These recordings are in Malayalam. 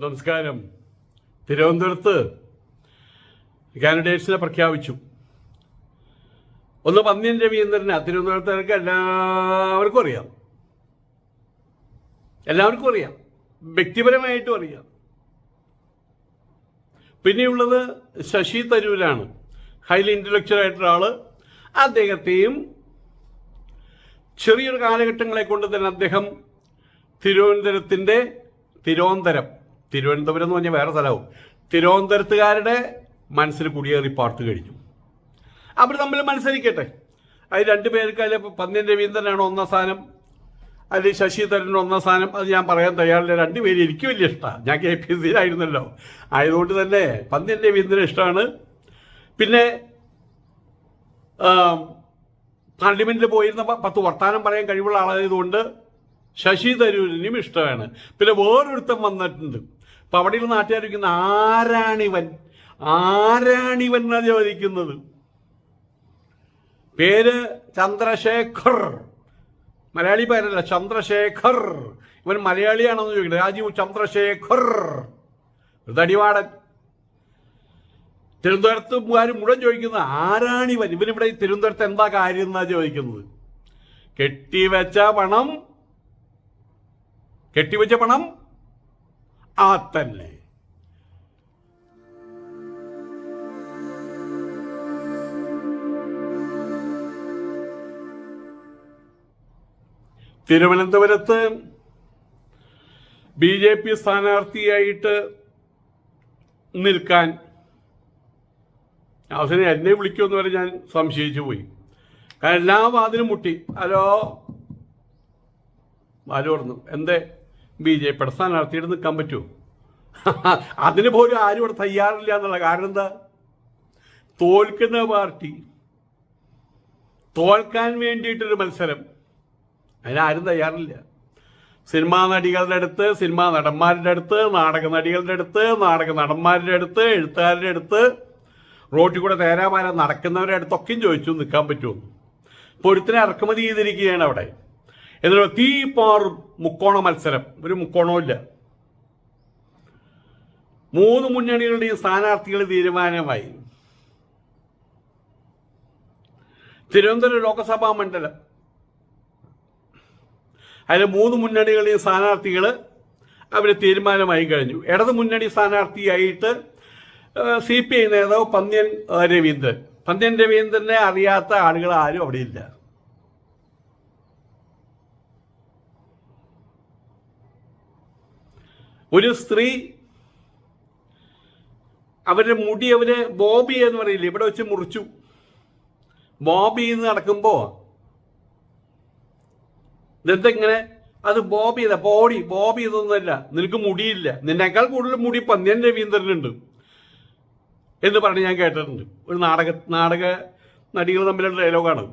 നമസ്കാരം. തിരുവനന്തപുരത്ത് കാൻഡിഡേറ്റ്സിനെ പ്രഖ്യാപിച്ചു. ഒന്ന് പന്ന്യൻ രവീന്ദ്രനെ തിരുവനന്തപുരത്തുകാർക്ക് എല്ലാവർക്കും അറിയാം. എല്ലാവർക്കും അറിയാം. വ്യക്തിപരമായിട്ടും അറിയാം. പിന്നെയുള്ളത് ശശി തരൂരാണ്. ഹൈലി ഇന്റലക്ച്വൽ ആയിട്ടുള്ള ആൾ. അദ്ദേഹത്തെയും ചെറിയൊരു കാലഘട്ടങ്ങളെ കൊണ്ട് തന്നെ അദ്ദേഹം തിരുവനന്തപുരത്തിന്റെ തിരുവനന്തപുരം തിരുവനന്തപുരം എന്ന് പറഞ്ഞാൽ വേറെ സ്ഥലവും. തിരുവനന്തപുരത്തുകാരുടെ മനസ്സിൽ കുടിയേറി പാർത്ത് കഴിഞ്ഞു. അവർ തമ്മിൽ മത്സരിക്കട്ടെ. അത് രണ്ട് പേർക്ക് അതിൽ പന്ന്യൻ രവീന്ദ്രനാണ് ഒന്നാം സ്ഥാനം. അതിൽ ശശി തരന്റെ ഒന്നാം സ്ഥാനം. അത് ഞാൻ പറയാൻ തയ്യാറില്ല. രണ്ടുപേരും എനിക്ക് വലിയ ഇഷ്ടമാണ് ഞാൻ കെ പി എസ് സിയിലായിരുന്നല്ലോ ആയതുകൊണ്ട് തന്നെ പന്ന്യൻ രവീന്ദ്രൻ ഇഷ്ടമാണ് പിന്നെ പാർലമെന്റിൽ പോയിരുന്ന പത്ത് വർത്താനം പറയാൻ കഴിവുള്ള ആളായതുകൊണ്ട് ശശി തരൂരിനും ഇഷ്ടമാണ് പിന്നെ വേറൊരുത്തം വന്നിട്ടുണ്ട്. അപ്പൊ അവിടെയുള്ള നാട്ടുകാരിക്കുന്ന ആരാണിവൻ? ആരാണിവൻ എന്നാ ചോദിക്കുന്നത്? പേര് ചന്ദ്രശേഖർ. മലയാളി പേരല്ല ചന്ദ്രശേഖർ. ഇവൻ മലയാളിയാണെന്ന് ചോദിക്കുന്നത്. രാജീവ് ചന്ദ്രശേഖർ. തടിവാടൻ തിരുവനന്തപുരത്തുകാർ മുഴുവൻ ചോദിക്കുന്നത് ആരാണിവൻ? ഇവനിവിടെ തിരുവനന്തപുരത്ത് എന്താ കാര്യം എന്നാ ചോദിക്കുന്നത്? കെട്ടിവെച്ച പണം. കെട്ടിവെച്ച പണം. ആ തന്നെ തിരുവനന്തപുരത്ത് ബി ജെ പി സ്ഥാനാർത്ഥിയായിട്ട് നിൽക്കാൻ അവസരം എന്നെ വിളിക്കുമെന്ന് വരെ ഞാൻ സംശയിച്ചു പോയി. കാരണം എല്ലാ വാതിലും മുട്ടി. ഹലോ? പറഞ്ഞു എന്തേ? ബി ജെ പിയുടെ സ്ഥാനാർത്ഥിയുടെ നിൽക്കാൻ പറ്റുമോ അതിന് പോലും ആരും ഇവിടെ തയ്യാറില്ല എന്നുള്ള കാരണം എന്താ? തോൽക്കുന്ന പാർട്ടി തോൽക്കാൻ വേണ്ടിയിട്ടൊരു മത്സരം. അതിനാരും തയ്യാറില്ല. സിനിമാ നടികളുടെ അടുത്ത് സിനിമാ നടന്മാരുടെ അടുത്ത് നാടക നടികളുടെ അടുത്ത് നാടക നടന്മാരുടെ അടുത്ത് എഴുത്തുകാരുടെ അടുത്ത് റോട്ടിൽ കൂടെ തേരാപാര നടക്കുന്നവരുടെ അടുത്തൊക്കെയും ചോദിച്ചു നിൽക്കാൻ പറ്റുമോ? പൊരുത്തിനെ ഇറക്കുമതി ചെയ്തിരിക്കുകയാണ് അവിടെ. എന്നിട്ട് തീ പാറും മുക്കോണ മത്സരം. ഒരു മുക്കോണമില്ല മൂന്ന് മുന്നണികളുടെയും സ്ഥാനാർത്ഥികൾ തീരുമാനമായി. തിരുവനന്തപുരം ലോക്സഭാ മണ്ഡലം. അതിൽ മൂന്ന് മുന്നണികളുടെയും സ്ഥാനാർത്ഥികൾ അവർ തീരുമാനമായി കഴിഞ്ഞു. ഇടത് മുന്നണി സ്ഥാനാർത്ഥിയായിട്ട് സി പി ഐ നേതാവ് പന്ന്യൻ രവീന്ദ്രൻ. പന്ന്യൻ രവീന്ദ്രനെ അറിയാത്ത ആളുകൾ ആരും അവിടെ ഒരു സ്ത്രീ അവരുടെ മുടി അവർ ബോബി എന്ന് പറയില്ലേ? ഇവിടെ വെച്ച് മുറിച്ചു. ബോബി എന്ന് നടക്കുമ്പോ ഇതെന്തെങ്ങനെ? അത് ബോബി അല്ല ബോഡി. ബോബി ഇതൊന്നുമല്ല. നിനക്ക് മുടിയില്ല. നിന്നേക്കാൾ കൂടുതൽ മുടി പന്ന്യൻ രവീന്ദ്രനുണ്ട് എന്ന് പറഞ്ഞ് ഞാൻ കേട്ടിട്ടുണ്ട്. ഒരു നാടക നാടക നടികൾ തമ്മിലുള്ള ഡയലോഗാണ്.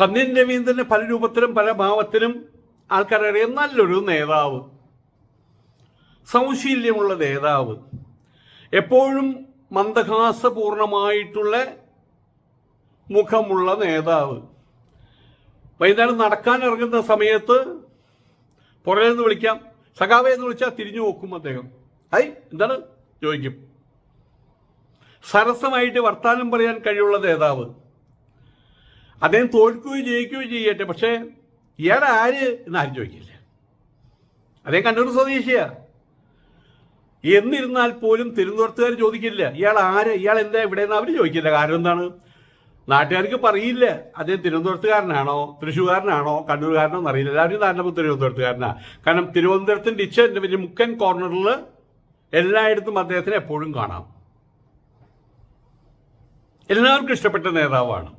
പന്ന്യൻ രവീന്ദ്രന് പല രൂപത്തിലും പല ഭാവത്തിലും ആൾക്കാരറിയാം. നല്ലൊരു നേതാവ്. സൗശീല്യമുള്ള നേതാവ്. എപ്പോഴും മന്ദഹാസപൂർണമായിട്ടുള്ള മുഖമുള്ള നേതാവ്. വൈകുന്നേരം നടക്കാൻ ഇറങ്ങുന്ന സമയത്ത് പുറകിൽ നിന്ന് വിളിക്കാം. സഖാവെ എന്ന് വിളിച്ചാൽ തിരിഞ്ഞു നോക്കും അദ്ദേഹം. ഐ എന്താണ്? ചോദിക്കും. സരസമായിട്ട് വർത്താനം പറയാൻ കഴിവുള്ള നേതാവ്. അദ്ദേഹം തോൽക്കുകയും ജയിക്കുകയും ചെയ്യട്ടെ പക്ഷേ ഇയാൾ ആര് എന്ന് ആരും ചോദിക്കില്ല. അദ്ദേഹം കണ്ണൂർ സ്വദേശിയാ. എന്നിരുന്നാൽ പോലും തിരുവനന്തപുരത്തുകാർ ചോദിക്കില്ല. ഇയാൾ ആര്? ഇയാൾ എന്താ ഇവിടെ നിന്ന് അവർ ചോദിക്കില്ല. കാരണം എന്താണ്? നാട്ടുകാർക്ക് പറയില്ല. അദ്ദേഹം തിരുവനന്തപുരത്തുകാരനാണോ? തൃശ്ശൂർകാരനാണോ? കണ്ണൂർകാരനോ എന്നറിയില്ല. എല്ലാവരും നാട്ടിലും തിരുവനന്തപുരത്തുകാരനാ. കാരണം തിരുവനന്തപുരത്തിന്റെ ഡിച്ച് വലിയ മുക്കൻ കോർണറിൽ എല്ലായിടത്തും അദ്ദേഹത്തിന് എപ്പോഴും കാണാം. എല്ലാവർക്കും ഇഷ്ടപ്പെട്ട നേതാവാണ്.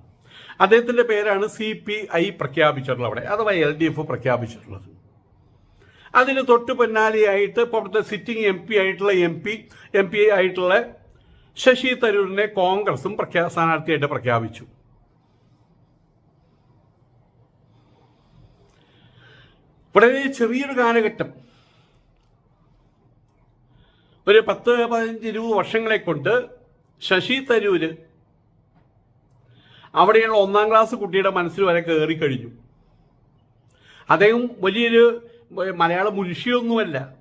അദ്ദേഹത്തിന്റെ പേരാണ് സി പി ഐ പ്രഖ്യാപിച്ചിട്ടുള്ളത് അവിടെ. അഥവാ എൽ ഡി എഫ് പ്രഖ്യാപിച്ചിട്ടുള്ളത്. അതിന് തൊട്ട് പിന്നാലെയായിട്ട് ഇപ്പോഴത്തെ സിറ്റിംഗ് എം പി ആയിട്ടുള്ള എം പി എം പി ആയിട്ടുള്ള ശശി തരൂരിനെ കോൺഗ്രസും പ്രഖ്യാ സ്ഥാനാർത്ഥിയായിട്ട് പ്രഖ്യാപിച്ചു. വളരെ ചെറിയൊരു കാലഘട്ടം. ഒരു പത്ത് പതിനഞ്ച് ഇരുപത് വർഷങ്ങളെ കൊണ്ട് ശശി തരൂര് അവിടെയുള്ള ഒന്നാം ക്ലാസ് കുട്ടിയുടെ മനസ്സിൽ വരെ കയറി കഴിഞ്ഞു അദ്ദേഹം വലിയൊരു മലയാള മുൻഷിയൊന്നുമല്ല.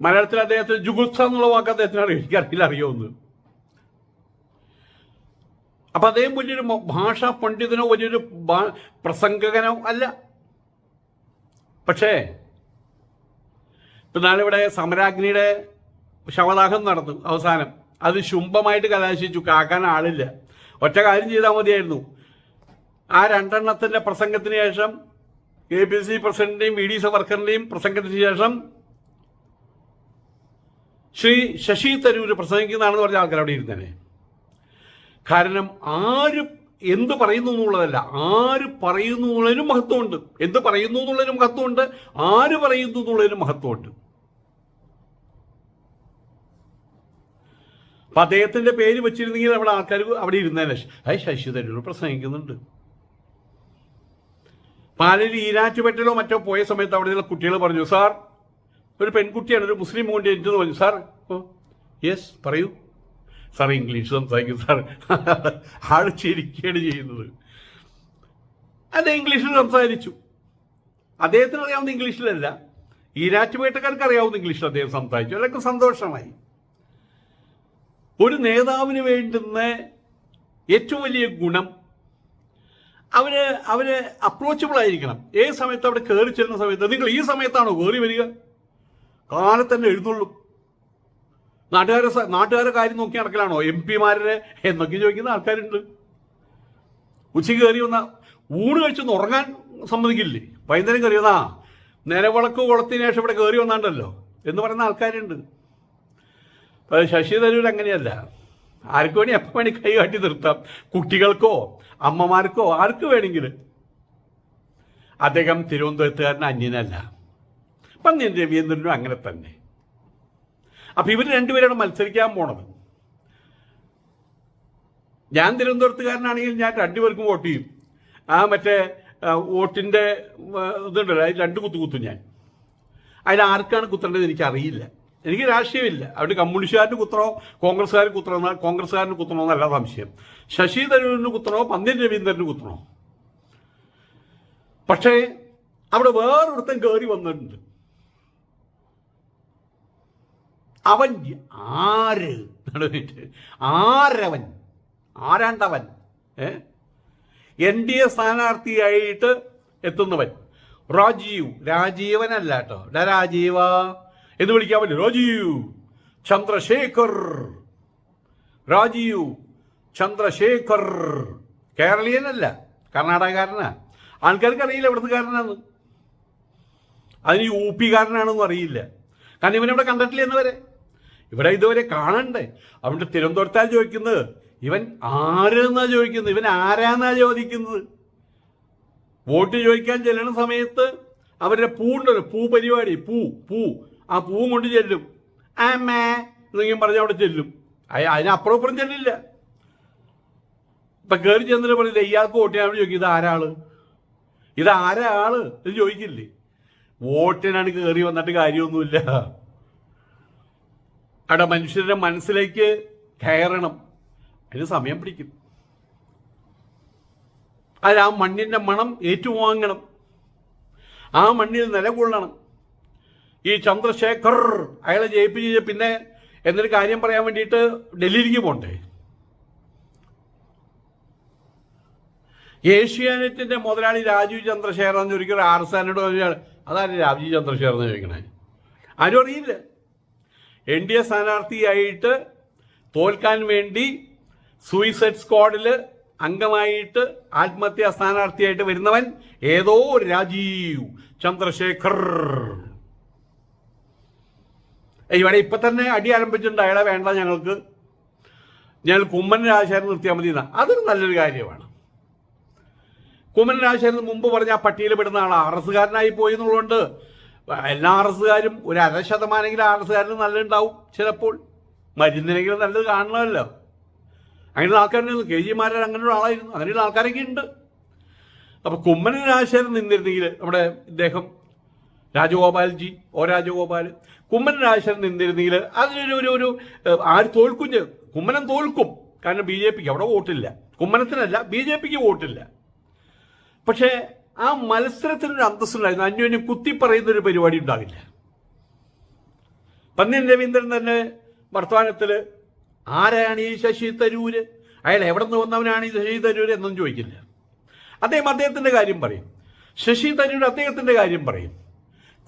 മലയാളത്തിൽ അദ്ദേഹത്തിന് ജുഗുസ്ത എന്നുള്ള വാക്ക് അദ്ദേഹത്തിന് അറിയാം എനിക്കറിയില്ല അറിയുമെന്ന് അപ്പൊ അദ്ദേഹം വലിയൊരു ഭാഷാ പണ്ഡിതനോ വലിയൊരു പ്രസംഗകനോ അല്ല. പക്ഷേ ഇപ്പൊ ഇവിടെ സമരാഗ്നിയുടെ ശവദാഹം നടന്നു അവസാനം. അത് ശുംഭമായിട്ട് കലാശിച്ചു കാക്കാൻ ആളില്ല. ഒറ്റ കാര്യം ചെയ്താൽ മതിയായിരുന്നു. ആ രണ്ടെണ്ണത്തിന്റെ പ്രസംഗത്തിന് ശേഷം എ പി സി പ്രസിഡന്റിന്റെയും വി ഡി സവർക്കറിന്റെയും പ്രസംഗത്തിന് ശേഷം ശ്രീ ശശി തരൂര് പ്രസംഗിക്കുന്നതാണെന്ന് പറഞ്ഞ ആൾക്കാർ അവിടെ ഇരുന്നേ കാരണം ആര് എന്ത് പറയുന്നു എന്നുള്ളതല്ല ആര് പറയുന്നു എന്നുള്ളതിനും മഹത്വമുണ്ട്. എന്ത് പറയുന്നു എന്നുള്ളതിനും മഹത്വമുണ്ട് ആര് പറയുന്നു എന്നുള്ളതിനും മഹത്വമുണ്ട്. അപ്പൊ അദ്ദേഹത്തിന്റെ പേര് വെച്ചിരുന്നെങ്കിൽ അവിടെ ആൾക്കാർ അവിടെ ഇരുന്നേനെ. ശശി തരൂർ പ്രസംഗിക്കുന്നുണ്ട്. പാലയിൽ ഈരാറ്റുപേട്ടയിലോ മറ്റോ പോയ സമയത്ത് അവിടെയുള്ള കുട്ടികൾ പറഞ്ഞു സാർ ഒരു പെൺകുട്ടിയാണ് ഒരു മുസ്ലിം എനിക്ക് പറഞ്ഞു. സാർ ഓ യെസ് പറയൂ. സാർ ഇംഗ്ലീഷ് സംസാരിക്കും സാർ. ആൾ ചിരിക്കുകയാണ് ചെയ്യുന്നത്. അത് ഇംഗ്ലീഷിൽ സംസാരിച്ചു. അദ്ദേഹത്തിന് അറിയാവുന്ന ഇംഗ്ലീഷിലല്ല ഈരാറ്റുപേട്ടക്കാർക്ക് അറിയാവുന്ന ഇംഗ്ലീഷിൽ അദ്ദേഹം സംസാരിച്ചു. അതൊക്കെ സന്തോഷമായി. ഒരു നേതാവിന് വേണ്ടുന്ന ഏറ്റവും വലിയ ഗുണം അവർ അവർ അപ്രോച്ചബിൾ ആയിരിക്കണം. ഏത് സമയത്ത് അവിടെ കയറി ചെല്ലുന്ന സമയത്ത്? നിങ്ങൾ ഈ സമയത്താണോ കയറി വരിക? കാലത്ത് തന്നെ എഴുന്നള്ളും. നാട്ടുകാരെ നാട്ടുകാരെ കാര്യം നോക്കി നടക്കലാണോ? എം പിമാരെ എന്നൊക്കെ ചോദിക്കുന്ന ആൾക്കാരുണ്ട്. ഉച്ചയ്ക്ക് കയറി വന്ന ഊണ് കഴിച്ചൊന്ന് ഉറങ്ങാൻ സമ്മതിക്കില്ലേ? വൈകുന്നേരം കയറി വന്നാ നിലവിളക്ക് കുളത്തിന് ശേഷം ഇവിടെ കയറി വന്നാണ്ടല്ലോ എന്ന് പറയുന്ന ആൾക്കാരുണ്ട്. ശശി തരൂർ അങ്ങനെയല്ല. ആർക്ക് വേണി എപ്പോൾ വേണി കൈ കാട്ടി നിർത്താം. കുട്ടികൾക്കോ അമ്മമാർക്കോ ആർക്ക് വേണമെങ്കിലും. അദ്ദേഹം തിരുവനന്തപുരത്തുകാരൻ അന്യനല്ല. പന്നിയൻ രവീന്ദ്രനും അങ്ങനെ തന്നെ. അപ്പൊ ഇവർ രണ്ടുപേരാണ് മത്സരിക്കാൻ പോണത്. ഞാൻ തിരുവനന്തപുരത്തുകാരനാണെങ്കിൽ ഞാൻ രണ്ടുപേർക്കും വോട്ട് ചെയ്യും. ആ മറ്റേ വോട്ടിന്റെ ഇതുണ്ടല്ലോ അതിൽ രണ്ട് കുത്തു കുത്തും ഞാൻ. അതിൽ ആർക്കാണ് കുത്തേണ്ടത് എനിക്ക് അറിയില്ല എനിക്ക് രാഷ്ട്രീയമില്ല. അവിടെ കമ്മ്യൂണിസ്റ്റുകാരന് കുത്തണോ കോൺഗ്രസ്സുകാരന് കുത്തണോ കോൺഗ്രസ്സുകാരന് കുത്തണോ എന്നല്ല സംശയം. ശശി തരൂരിന് കുത്തണോ പന്ന്യൻ രവീന്ദ്രന് കുത്തണോ? പക്ഷേ അവിടെ വേറൊരുത്തൻ കയറി വന്നിട്ടുണ്ട്. അവൻ ആര്? ആരവൻ? ആരാണ്ടവൻ? ഏ? എൻ ഡി എ സ്ഥാനാർത്ഥിയായിട്ട് എത്തുന്നവൻ. രാജീവ്. രാജീവനല്ല കേട്ടോ. രാജീവ. എന്ന് വിളിക്കാൻ പറ്റും രാജീവ് ചന്ദ്രശേഖർ. രാജീവ് ചന്ദ്രശേഖർ. കേരളീയനല്ല കർണാടകക്കാരനാ. ആൾക്കാർക്ക് അറിയില്ല ഇവിടുത്തുകാരനാന്ന് അതിന് യു പിക്കാരനാണെന്നും അറിയില്ല. കാരണം ഇവനിവിടെ കണ്ടിട്ടില്ല എന്ന് വരെ ഇവിടെ ഇതുവരെ കാണണ്ടേ. അവന്റെ തിരുവനന്തപുരത്താ ചോദിക്കുന്നത്. ഇവൻ ആരെന്നാ ചോദിക്കുന്നത്? ഇവൻ ആരാന്നാ ചോദിക്കുന്നത്? വോട്ട് ചോദിക്കാൻ ചെല്ലുന്ന സമയത്ത് അവരുടെ പൂണ്ടല്ലോ പൂ പരിപാടി പൂ പൂ. ആ പൂവും കൊണ്ട് ചെല്ലും. ആമേ എന്നെങ്കിലും പറഞ്ഞ് അവിടെ ചെല്ലും. അയ- അതിനപ്പുറം ഇപ്പുറം ചെല്ലില്ല. ഇപ്പൊ കയറി ചെന്നിട്ട് പറഞ്ഞില്ല ഇയാൾക്ക് വോട്ട് ചെയ്യാൻ ചോദിക്കും ഇത് ആരാൾ? ഇത് ആരാൾ? ഇത് ചോദിക്കില്ലേ? വോട്ടിനാണ് കയറി വന്നിട്ട് കാര്യമൊന്നുമില്ല. അവിടെ മനുഷ്യരുടെ മനസ്സിലേക്ക് കയറണം. അതിന് സമയം പിടിക്കും. അതിൽ ആ മണ്ണിന്റെ മണം ഏറ്റുവാങ്ങണം. ആ മണ്ണിൽ നിലകൊള്ളണം. ഈ ചന്ദ്രശേഖർ അയാളെ ജയിപ്പിച്ച് പിന്നെ എന്നൊരു കാര്യം പറയാൻ വേണ്ടിയിട്ട് ഡൽഹിയിലേക്ക് പോണ്ടേ? ഏഷ്യാനെറ്റിന്റെ മുതലാളി രാജീവ് ചന്ദ്രശേഖർ എന്ന് ഒരിക്കലും ആർ എസ് ആനോട് പറഞ്ഞാൽ അതാണ് രാജീവ് ചന്ദ്രശേഖർ എന്ന് ചോദിക്കണേ? ആരും അറിയില്ല. എൻ ഡി എ സ്ഥാനാർത്ഥിയായിട്ട് തോൽക്കാൻ വേണ്ടി സൂയിസൈഡ് സ്ക്വാഡിൽ അംഗമായിട്ട് ആത്മഹത്യാ സ്ഥാനാർത്ഥിയായിട്ട് വരുന്നവൻ ഏതോ രാജീവ് ചന്ദ്രശേഖർ. ഇവിടെ ഇപ്പൊ തന്നെ അടി ആരംഭിച്ചിട്ടുണ്ട്. അയാളെ വേണ്ട ഞങ്ങൾക്ക്. ഞങ്ങൾ കുമ്മൻ രാജശേഖരൻ നിർത്തിയാൽ മതി എന്നാ. അതൊരു നല്ലൊരു കാര്യമാണ്. കുമ്മൻ രാജശേഖരൻ മുമ്പ് പറഞ്ഞ ആ പട്ടിയിൽ പെടുന്ന ആൾ ആർ എസ്സുകാരനായി പോയി എന്നുള്ളതുകൊണ്ട് എല്ലാ ആർ എസ്സുകാരും ഒരു അര ശതമാനെങ്കിലും ആർ എസ്സുകാരന് നല്ലതുണ്ടാവും ചിലപ്പോൾ. മരുന്നിനെങ്കിലും നല്ലത് കാണണമല്ലോ. അങ്ങനെയുള്ള ആൾക്കാരുണ്ടായിരുന്നു കെ ജിമാരെ അങ്ങനെയുള്ള ആളായിരുന്നു. അങ്ങനെയുള്ള ആൾക്കാരൊക്കെ ഉണ്ട്. അപ്പൊ കുമ്മൻ രാജശേഖരൻ നിന്നിരുന്നെങ്കിൽ നമ്മുടെ ഇദ്ദേഹം രാജഗോപാൽജി ഓ രാജഗോപാൽ കുമ്മൻ രാജശേഖരൻ നിന്നിരുന്നെങ്കിൽ അതിനൊരു ഒരു ഒരു ആര് തോൽക്കും? കുമ്മനം തോൽക്കും. കാരണം ബി ജെ പിക്ക് അവിടെ വോട്ടില്ല. കുമ്മനത്തിനല്ല ബി ജെ പിക്ക് വോട്ടില്ല. പക്ഷേ ആ മത്സരത്തിനൊരു അന്തസ്സുണ്ടായിരുന്നു. അന്യോന്യം കുത്തി പറയുന്ന ഒരു പരിപാടി ഉണ്ടാകില്ല പന്നിയൻ രവീന്ദ്രൻ തന്നെ വർത്തമാനത്തിൽ ആരാണ് ഈ ശശി തരൂര്? അയാൾ എവിടെ നിന്ന് വന്നവനാണ് ഈ ശശി തരൂര്? എന്നൊന്നും ചോദിക്കില്ല. അദ്ദേഹം അദ്ദേഹത്തിന്റെ കാര്യം പറയും. ശശി തരൂർ അദ്ദേഹത്തിന്റെ കാര്യം പറയും.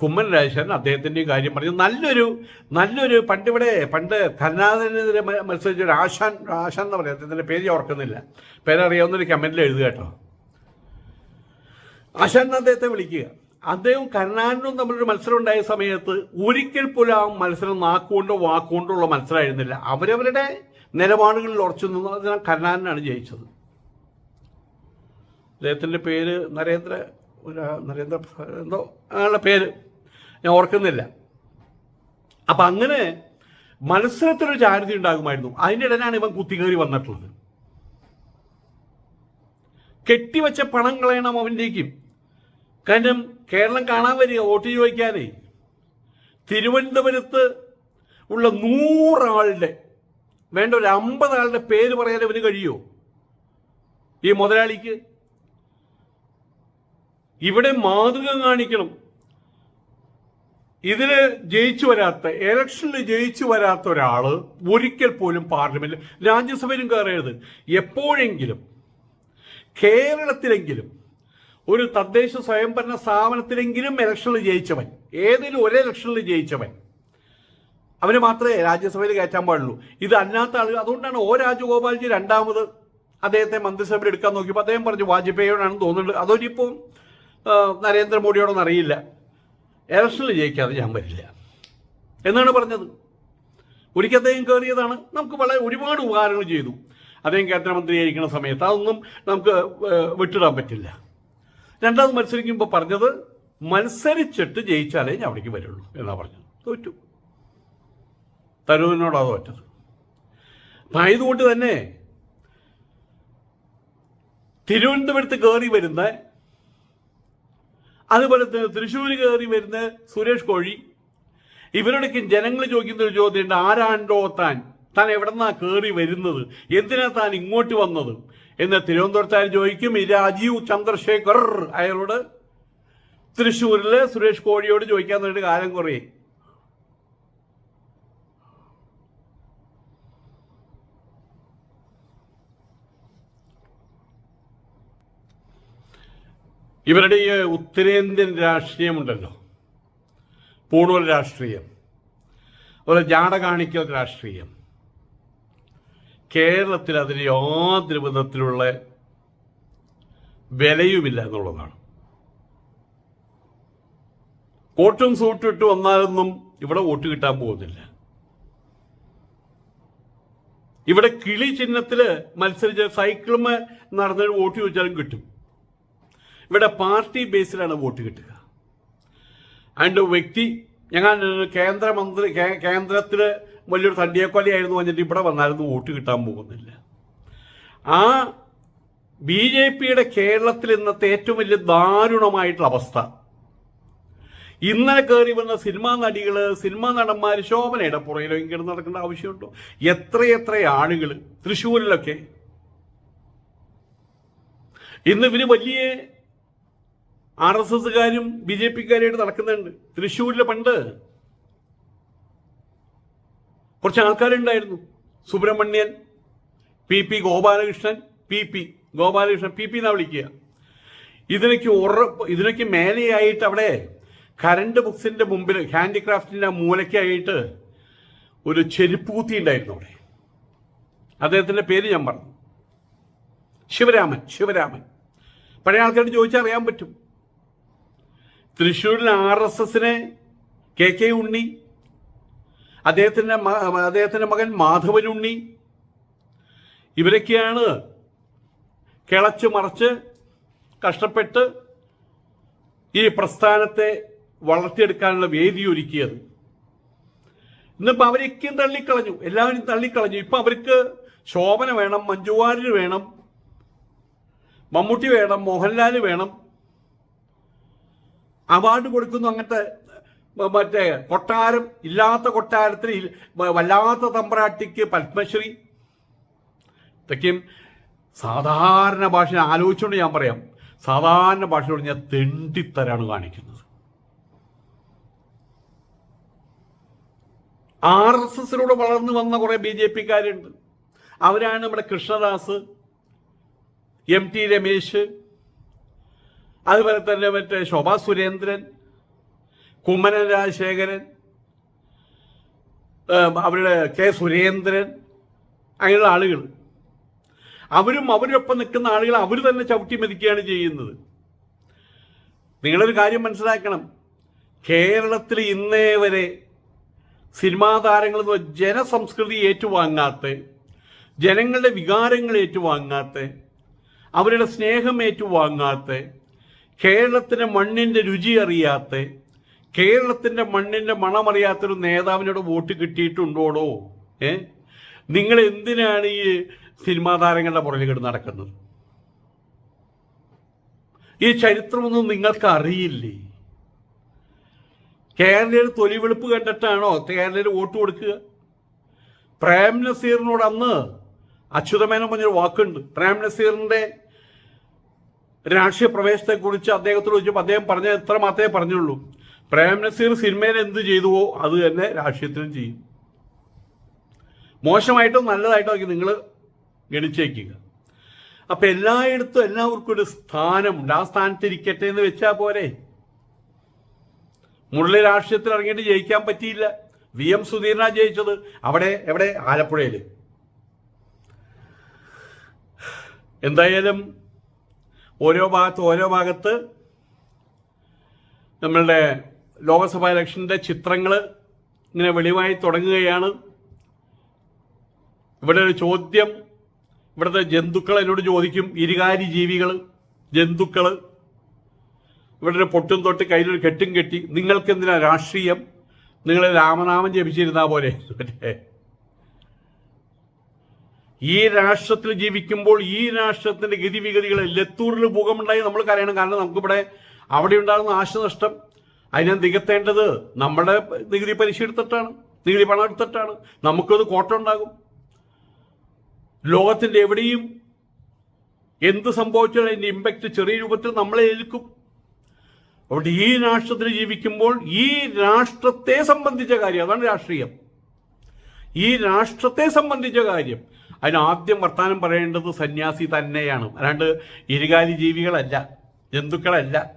കുമ്മൻ രാജശേഖരൻ അദ്ദേഹത്തിന്റെ കാര്യം പറഞ്ഞു. നല്ലൊരു നല്ലൊരു പണ്ട് ഇവിടെ പണ്ട് കരുണാകരനെതിരെ മത്സരിച്ച ഒരു ആശാൻ ആശാൻ എന്ന് പറയാം. അദ്ദേഹത്തിന്റെ പേര് ഓർക്കുന്നില്ല. പേരറിയാവുന്നൊരു കമന്റിൽ എഴുതുക കേട്ടോ. ആശാൻ അദ്ദേഹത്തെ വിളിക്കുക. അദ്ദേഹം കരുണാകരനും തമ്മിലൊരു മത്സരം ഉണ്ടായ സമയത്ത് ഒരിക്കൽ പോലും ആ മത്സരം നാക്കുകൊണ്ടോ വാക്കുകൊണ്ടോ ഉള്ള മത്സരമായിരുന്നില്ല. അവരവരുടെ നിലപാടുകളിൽ ഉറച്ചു നിന്നു. അതിനാൽ കരുണാകരനാണ് ജയിച്ചത്. അദ്ദേഹത്തിന്റെ പേര് നരേന്ദ്ര നരേന്ദ്ര എന്തോ അയാളുടെ പേര്. ഞാൻ ഓർക്കുന്നില്ല. അപ്പം അങ്ങനെ മത്സരത്തിനൊരു ചാരിതി ഉണ്ടാകുമായിരുന്നു. അതിന്റെ ഇടയിലാണ് ഇവൻ കുത്തികേറി വന്നിട്ടുള്ളത്. കെട്ടിവെച്ച പണം കളയണം അവന്റേക്കും കാരണം കേരളം കാണാൻ വരിക വോട്ട് ചോദിക്കാനേ. തിരുവനന്തപുരത്ത് ഉള്ള നൂറാളുടെ വേണ്ട ഒരു അമ്പത് ആളുടെ പേര് പറയാൻ അവന് കഴിയുമോ ഈ മുതലാളിക്ക്. ഇവിടെ മാതൃക കാണിക്കണം. ഇതിന് ജയിച്ചു വരാത്ത ഇലക്ഷനിൽ ജയിച്ചു വരാത്ത ഒരാൾ ഒരിക്കൽ പോലും പാർലമെന്റിൽ രാജ്യസഭയിലും കയറരുത്. എപ്പോഴെങ്കിലും കേരളത്തിലെങ്കിലും ഒരു തദ്ദേശ സ്വയംഭരണ സ്ഥാപനത്തിലെങ്കിലും ഇലക്ഷനിൽ ജയിച്ചവൻ ഏതെങ്കിലും ഒരേ ഇലക്ഷനിൽ ജയിച്ചവൻ അവന് മാത്രമേ രാജ്യസഭയിൽ കയറ്റാൻ പാടുള്ളൂ. ഇത് അല്ലാത്ത ആളുകൾ അതുകൊണ്ടാണ് ഓ രാജഗോപാൽജി രണ്ടാമത് അദ്ദേഹത്തെ മന്ത്രിസഭയിൽ എടുക്കാൻ നോക്കിയപ്പോൾ അദ്ദേഹം പറഞ്ഞു വാജ്പേയിയോടാണെന്ന് തോന്നുന്നുണ്ട്. അതൊരിപ്പം നരേന്ദ്രമോദിയോടൊന്നും അറിയില്ല. ഇലക്ഷനിൽ ജയിക്കാതെ ഞാൻ വരില്ല. എന്നാണ് പറഞ്ഞത്. ഒരിക്കൽ അദ്ദേഹം കയറിയതാണ്. നമുക്ക് വളരെ ഒരുപാട് ഉപകാരങ്ങൾ ചെയ്തു. അദ്ദേഹം കേന്ദ്രമന്ത്രിയായിരിക്കുന്ന സമയത്ത് അതൊന്നും നമുക്ക് വിട്ടിടാൻ പറ്റില്ല. രണ്ടാമത് മത്സരിക്കുമ്പോൾ പറഞ്ഞത് മത്സരിച്ചിട്ട് ജയിച്ചാലേ ഞാൻ അവിടേക്ക് വരുള്ളൂ എന്നാ പറഞ്ഞത്. തോറ്റു. തരൂരിനോടാ തോറ്റത്. അപ്പം ആയതുകൊണ്ട് തന്നെ തിരുവനന്തപുരത്ത് കയറി വരുന്ന അതുപോലെ തന്നെ തൃശ്ശൂർ കയറി വരുന്ന സുരേഷ് കോഴി. ഇവരോടൊക്കെ ജനങ്ങൾ ചോദിക്കുന്ന ഒരു ചോദ്യമുണ്ട്. ആരാണ്ടോ താൻ താൻ എവിടെന്നാ കയറി വരുന്നത്? എന്തിനാ താൻ ഇങ്ങോട്ട് വന്നത്? എന്ന് തിരുവനന്തപുരത്താർ ചോദിക്കും. രാജീവ് ചന്ദ്രശേഖർ അയാളോട് തൃശ്ശൂരിലെ സുരേഷ് കോഴിയോട് ചോദിക്കാൻ വേണ്ടി കാലം കുറേ ഇവരുടെ ഈ ഉത്തരേന്ത്യൻ രാഷ്ട്രീയമുണ്ടല്ലോ. പൂണൂൽ രാഷ്ട്രീയം. അതുപോലെ ജാട കാണിക്കൽ രാഷ്ട്രീയം. കേരളത്തിൽ അതിന് യാതൊരു വിധത്തിലുള്ള വിലയുമില്ല എന്നുള്ളതാണ്. കോട്ടും സൂട്ടും ഇട്ട് വന്നാലൊന്നും ഇവിടെ വോട്ട് കിട്ടാൻ പോകുന്നില്ല. ഇവിടെ കിളി ചിഹ്നത്തിൽ മത്സരിച്ച സൈക്കിളുമേ നടന്നിട്ട് വോട്ട് ചോദിച്ചാലും കിട്ടും. ഇവിടെ പാർട്ടി ബേസിലാണ് വോട്ട് കിട്ടുക. അതിന്റെ വ്യക്തി ഞങ്ങൾ കേന്ദ്രമന്ത്രി കേന്ദ്രത്തിൽ വലിയൊരു തണ്ടിയക്കൊലയായിരുന്നു പറഞ്ഞിട്ട് ഇവിടെ വന്നായിരുന്നു വോട്ട് കിട്ടാൻ പോകുന്നില്ല. ആ ബി ജെ പിയുടെ കേരളത്തിൽ ഇന്നത്തെ ഏറ്റവും വലിയ ദാരുണമായിട്ടുള്ള അവസ്ഥ. ഇന്നലെ കയറി വന്ന സിനിമാ നടികൾ സിനിമാ നടന്മാർ ശോഭനയുടെ പുറയിലോ ഇങ്ങനെ നടക്കേണ്ട ആവശ്യമുണ്ടോ? എത്രയെത്ര ആളുകൾ തൃശ്ശൂരിലൊക്കെ. ഇന്ന് ഇവർ വലിയ ആർ എസ് എസ്സുകാരും ബി ജെ പിക്കാരുമായിട്ട് നടക്കുന്നുണ്ട്. തൃശ്ശൂരിൽ പണ്ട് കുറച്ച് ആൾക്കാരുണ്ടായിരുന്നു. Subrahmanyan P P Gopalakrishnan P P Gopalakrishnan P P എന്നാ വിളിക്കുക. ഇതിനൊക്കെ ഉറപ്പ് ഇതിനൊക്കെ മേലെയായിട്ട് അവിടെ കരണ്ട് ബുക്സിന്റെ മുമ്പിൽ ഹാൻഡിക്രാഫ്റ്റിന്റെ മൂലയ്ക്കായിട്ട് ഒരു ചെരുപ്പ് കുത്തി ഉണ്ടായിരുന്നു അവിടെ. അദ്ദേഹത്തിന്റെ പേര് ഞാൻ പറഞ്ഞു. ശിവരാമൻ ശിവരാമൻ. പഴയ ആൾക്കാരോട് ചോദിച്ചാൽ അറിയാൻ പറ്റും. തൃശ്ശൂരിൽ ആർ എസ് എസിനെ കെ കെ ഉണ്ണി അദ്ദേഹത്തിന്റെ അദ്ദേഹത്തിന്റെ മകൻ മാധവൻ ഉണ്ണി ഇവരൊക്കെയാണ് കിളച്ച് മറച്ച് കഷ്ടപ്പെട്ട് ഈ പ്രസ്ഥാനത്തെ വളർത്തിയെടുക്കാനുള്ള വേദി ഒരുക്കിയത് ഇന്നിപ്പോൾ അവരൊക്കെയും തള്ളിക്കളഞ്ഞു. എല്ലാവരും തള്ളിക്കളഞ്ഞു. ഇപ്പം അവർക്ക് ശോഭന വേണം മഞ്ജുവാരിന് വേണം മമ്മൂട്ടി വേണം മോഹൻലാൽ വേണം. അവാർഡ് കൊടുക്കുന്നു അങ്ങനത്തെ മറ്റേ കൊട്ടാരം ഇല്ലാത്ത കൊട്ടാരത്തിൽ വല്ലാത്ത തമ്പ്രാട്ടിക്ക് പത്മശ്രീ. ഇതൊക്കെയും സാധാരണ ഭാഷ ആലോചിച്ചുകൊണ്ട് ഞാൻ പറയാം. സാധാരണ ഭാഷയോട് ഞാൻ തെണ്ടിത്തരാണ് കാണിക്കുന്നത്. ആർ എസ് എസിലൂടെ വളർന്നു വന്ന കുറെ ബി ജെ പിക്കാരുണ്ട്. അവരാണ് നമ്മുടെ കൃഷ്ണദാസ് എം ടി രമേശ് അതുപോലെ തന്നെ മറ്റേ ശോഭാ സുരേന്ദ്രൻ കുമ്മനം രാജശേഖരൻ അവരുടെ കെ സുരേന്ദ്രൻ അങ്ങനെയുള്ള ആളുകൾ അവരും അവരൊപ്പം നിൽക്കുന്ന ആളുകൾ അവർ തന്നെ ചവിട്ടി മെതിക്കുകയാണ് ചെയ്യുന്നത്. നിങ്ങളൊരു കാര്യം മനസ്സിലാക്കണം. കേരളത്തിൽ ഇന്നേ വരെ സിനിമാ താരങ്ങൾ ജനസംസ്കൃതി ഏറ്റുവാങ്ങാത്ത ജനങ്ങളുടെ വികാരങ്ങൾ ഏറ്റുവാങ്ങാത്ത അവരുടെ സ്നേഹം ഏറ്റുവാങ്ങാത്ത കേരളത്തിന്റെ മണ്ണിന്റെ രുചി അറിയാത്ത കേരളത്തിന്റെ മണ്ണിന്റെ മണമറിയാത്തൊരു നേതാവിനോട് വോട്ട് കിട്ടിയിട്ടുണ്ടോടോ? ഏ? നിങ്ങൾ എന്തിനാണ് ഈ സിനിമാ താരങ്ങളുടെ പുറകിൽ നടക്കുന്നത്? ഈ ചരിത്രമൊന്നും നിങ്ങൾക്ക് അറിയില്ലേ കേരളീയർ തൊലിവെളുപ്പ് കണ്ടിട്ടാണോ കേരളീയർ വോട്ട് കൊടുക്കുക? പ്രേം നസീറിനോട് അന്ന് അച്യുതമേനോൻ പറഞ്ഞൊരു വാക്കുണ്ട്. പ്രേം നസീറിന്റെ രാഷ്ട്രീയ പ്രവേശത്തെക്കുറിച്ച് അദ്ദേഹത്തോട് ചോദിച്ചപ്പോൾ അദ്ദേഹം പറഞ്ഞ എത്ര മാത്രമേ പറഞ്ഞുള്ളൂ. പ്രേം നസീർ സിനിമയിൽ എന്ത് ചെയ്തുവോ അത് തന്നെ രാഷ്ട്രീയത്തിനും ചെയ്യും. മോശമായിട്ടോ നല്ലതായിട്ടോ ഒക്കെ നിങ്ങൾ ഗണിച്ചേക്കുക. അപ്പൊ എല്ലായിടത്തും എല്ലാവർക്കും ഒരു സ്ഥാനമുണ്ട്. ആ സ്ഥാനത്തിരിക്കട്ടെ എന്ന് വെച്ചാൽ പോരെ. മുരളി രാഷ്ട്രീയത്തിൽ ഇറങ്ങിയിട്ട് ജയിക്കാൻ പറ്റിയില്ല. വി എം സുധീരനാ ജയിച്ചത്. അവിടെ എവിടെ? ആലപ്പുഴയിൽ എന്തായാലും ഓരോ ഭാഗത്ത് ഓരോ ഭാഗത്ത് നമ്മളുടെ ലോക്സഭാ ഇലക്ഷന്റെ ചിത്രങ്ങൾ ഇങ്ങനെ വെളിവായി തുടങ്ങുകയാണ്. ഇവിടെ ഒരു ചോദ്യം ഇവിടുത്തെ ജന്തുക്കൾ എന്നോട് ചോദിക്കും ഇരുകാരി ജീവികൾ ജന്തുക്കൾ ഇവിടെ പൊട്ടും തൊട്ട് കയ്യിലൊരു കെട്ടും കെട്ടി നിങ്ങൾക്കെന്തിനാ രാഷ്ട്രീയം? നിങ്ങൾ രാമനാമം ജപിച്ചിരുന്ന പോലെ ഈ രാഷ്ട്രത്തിൽ ജീവിക്കുമ്പോൾ ഈ രാഷ്ട്രത്തിന്റെ ഗതിവിഗതികൾ ലത്തൂരിൽ ഭൂകമ്പുണ്ടായി നമ്മൾ കരയണം. കാരണം നമുക്കിവിടെ അവിടെ ഉണ്ടാകുന്ന ആശനഷ്ടം അതിനെ നികത്തേണ്ടത് നമ്മുടെ നികുതി പലിശ എടുത്തിട്ടാണ് നികുതി പണം എടുത്തിട്ടാണ് നമുക്കത് കോട്ടമുണ്ടാകും ലോകത്തിന്റെ എവിടെയും എന്ത് സംഭവിച്ചാലും അതിന്റെ ഇമ്പാക്റ്റ് ചെറിയ രൂപത്തിൽ നമ്മളെ ഏൽക്കും. അവിടെ ഈ രാഷ്ട്രത്തിൽ ജീവിക്കുമ്പോൾ ഈ രാഷ്ട്രത്തെ സംബന്ധിച്ച കാര്യം അതാണ് രാഷ്ട്രീയം. ഈ രാഷ്ട്രത്തെ സംബന്ധിച്ച കാര്യം അതിന് ആദ്യം വർത്താനം പറയേണ്ടത് സന്യാസി തന്നെയാണ്. അല്ലാണ്ട് ഇരുകാലി ജീവികളല്ല ജന്തുക്കളല്ല.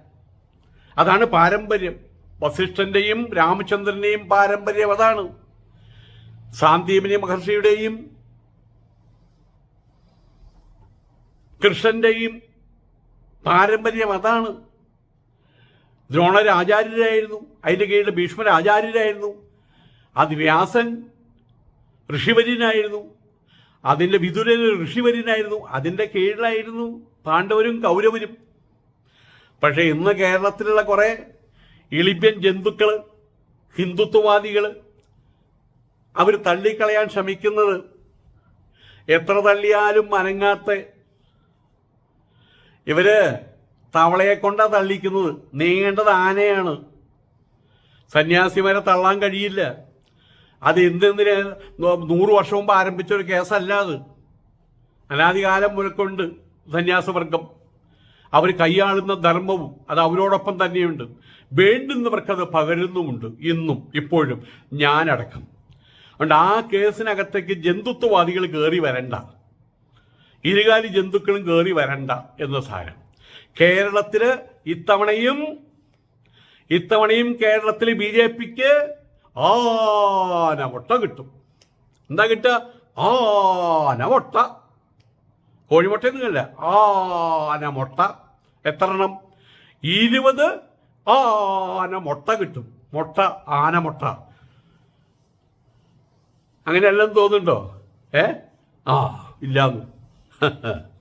അതാണ് പാരമ്പര്യം. വസിഷ്ഠന്റെയും രാമചന്ദ്രന്റെയും പാരമ്പര്യം അതാണ്. സാന്ദീപനി മഹർഷിയുടെയും കൃഷ്ണന്റെയും പാരമ്പര്യം അതാണ്. ദ്രോണർ ആചാര്യരായിരുന്നു അതിന്റെ കീഴിൽ ഭീഷ്മർ ആചാര്യരായിരുന്നു അത് വ്യാസൻ ഋഷിവര്യനായിരുന്നു. അതിന്റെ വിതുരൻ ഋഷിവര്യനായിരുന്നു. അതിന്റെ കീഴിലായിരുന്നു പാണ്ഡവരും കൗരവരും. പക്ഷേ ഇന്ന് കേരളത്തിലുള്ള കുറേ ഇളിപ്യൻ ജന്തുക്കൾ ഹിന്ദുത്വവാദികൾ അവർ തള്ളിക്കളയാൻ ശ്രമിക്കുന്നത് എത്ര തള്ളിയാലും അനങ്ങാത്ത ഇവർ തവളയെ കൊണ്ടാ തള്ളിക്കുന്നത്. നീങ്ങേണ്ടത് ആനയാണ്. സന്യാസിമാരെ തള്ളാൻ കഴിയില്ല. അത് എന്തെന്തിന്? നൂറ് വർഷം മുമ്പ് ആരംഭിച്ച ഒരു കേസല്ല അത്. അനാദികാലം മുഴക്കൊണ്ട് സന്യാസവർഗം. അവർ കൈയാളുന്ന ധർമ്മവും അത് അവരോടൊപ്പം തന്നെയുണ്ട്. വേണ്ടുന്നവർക്കത് പകരുന്നുമുണ്ട് ഇന്നും ഇപ്പോഴും ഞാനടക്കം. അതുകൊണ്ട് ആ കേസിനകത്തേക്ക് ജന്തുത്വവാദികൾ കയറി വരണ്ട. ഇരുകാലി ജന്തുക്കളും കയറി വരണ്ട എന്ന സാരം. കേരളത്തിൽ ഇത്തവണയും ഇത്തവണയും കേരളത്തിൽ ബി ജെ പിക്ക് ആനമുട്ട കിട്ടും. എന്താ കിട്ടുക? ആനമുട്ട കോഴിമുട്ടയൊന്നുമല്ല ആനമുട്ട എത്ര എണ്ണം ഇരുപത് ആനമുട്ട കിട്ടും. മുട്ട ആനമുട്ട അങ്ങനെയെല്ലാം തോന്നുന്നുണ്ടോ? ഏ? ആ ഇല്ലാന്ന്.